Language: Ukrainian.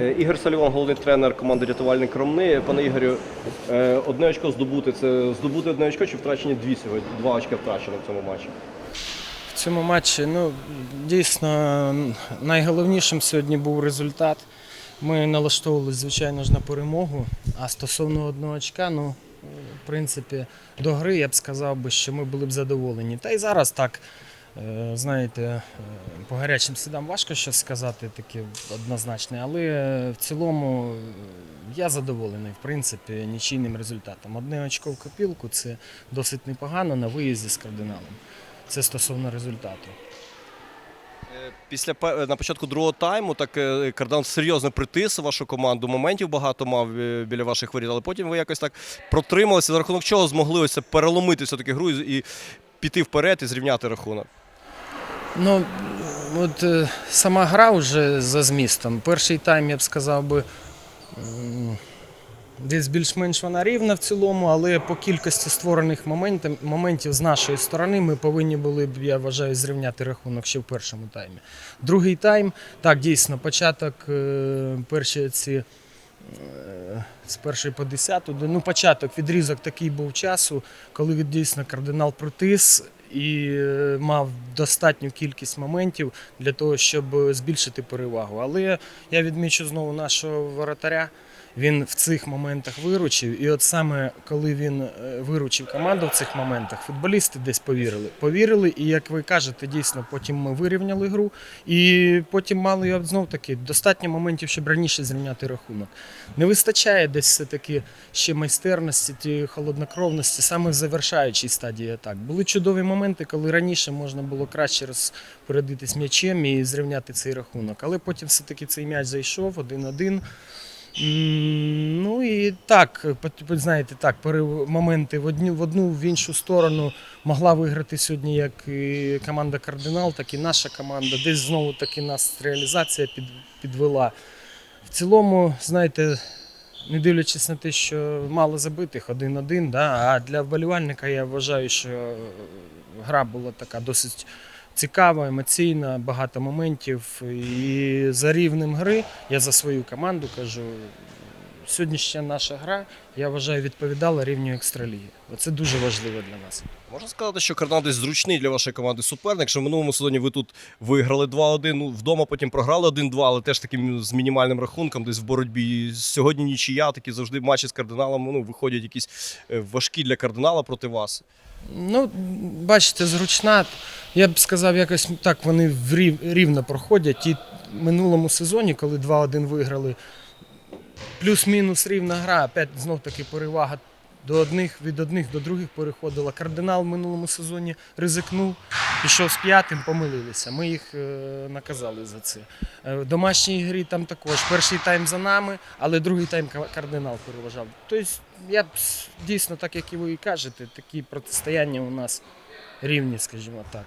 Е, Ігор Саліван, головний тренер команди рятувальник Ромни. Пане Ігорю, е, одне очко здобути. Це здобути одне очко чи втрачені дві сьогодні? Два очка втрачено в цьому матчі. В цьому матчі ну, дійсно найголовнішим сьогодні був результат. Ми налаштовувалися, звичайно ж, на перемогу. А стосовно одного очка, ну, в принципі, до гри я б сказав, би, що ми були б задоволені. Та й зараз так знаєте, е, по гарячим слідам важко щось сказати таке однозначне, але е, в цілому е, я задоволений, в принципі, нічийним результатом. Одне очко в копілку це досить непогано на виїзді з кардиналом. Це стосовно результату. Е, Після на початку другого тайму так е, кардинал серйозно притис вашу команду. Моментів багато мав е, біля ваших воріт, але потім ви якось так протрималися. За рахунок чого змогли ось переломити все-таки гру і піти вперед і зрівняти рахунок. Ну, от е, сама гра вже за змістом. Перший тайм, я б сказав би, десь більш-менш вона рівна в цілому, але по кількості створених моментів, моментів з нашої сторони ми повинні були б, я вважаю, зрівняти рахунок ще в першому таймі. Другий тайм, так, дійсно, початок е, перші ці. е, З першої по десяту, ну початок, відрізок такий був часу, коли дійсно кардинал протис і е, мав достатню кількість моментів для того, щоб збільшити перевагу. Але я відмічу знову нашого воротаря. Він в цих моментах виручив, і от саме коли він е, виручив команду в цих моментах, футболісти десь повірили. Повірили, і як ви кажете, дійсно потім ми вирівняли гру, і потім мали знов таки достатньо моментів, щоб раніше зрівняти рахунок. Не вистачає десь все-таки ще майстерності, тієї холоднокровності, саме в завершаючій стадії атак. Були чудові моменти, коли раніше можна було краще розпорядитись м'ячем і зрівняти цей рахунок. Але потім все-таки цей м'яч зайшов один-один. Ну і так, знаєте, так, моменти в одну, в одну, в іншу сторону могла виграти сьогодні як і команда Кардинал, так і наша команда. Десь знову таки нас реалізація підвела. В цілому, знаєте, не дивлячись на те, що мало забитих один-один, да, а для вболівальника я вважаю, що гра була така досить цікава, емоційна, багато моментів. І за рівнем гри я за свою команду кажу. Сьогоднішня наша гра, я вважаю, відповідала рівню екстраліги. Оце дуже важливо для нас. Можна сказати, що кардинал зручний для вашої команди суперник, що в минулому сезоні ви тут виграли 2-1, ну, вдома потім програли 1-2, але теж таким з мінімальним рахунком, десь в боротьбі. І Сьогодні нічия, такі завжди матчі з кардиналом ну, виходять якісь е, важкі для кардинала проти вас. Ну, бачите, зручна. Я б сказав, якось так вони рівно проходять. І в минулому сезоні, коли 2-1 виграли, плюс-мінус рівна гра, опять знов таки перевага до одних, від одних до других переходила. Кардинал в минулому сезоні ризикнув, пішов з п'ятим, помилилися. Ми їх е, наказали за це. Е, В домашній грі там також. Перший тайм за нами, але другий тайм кардинал переважав. Тобто, я б дійсно, так як і ви і кажете, такі протистояння у нас рівні, скажімо так.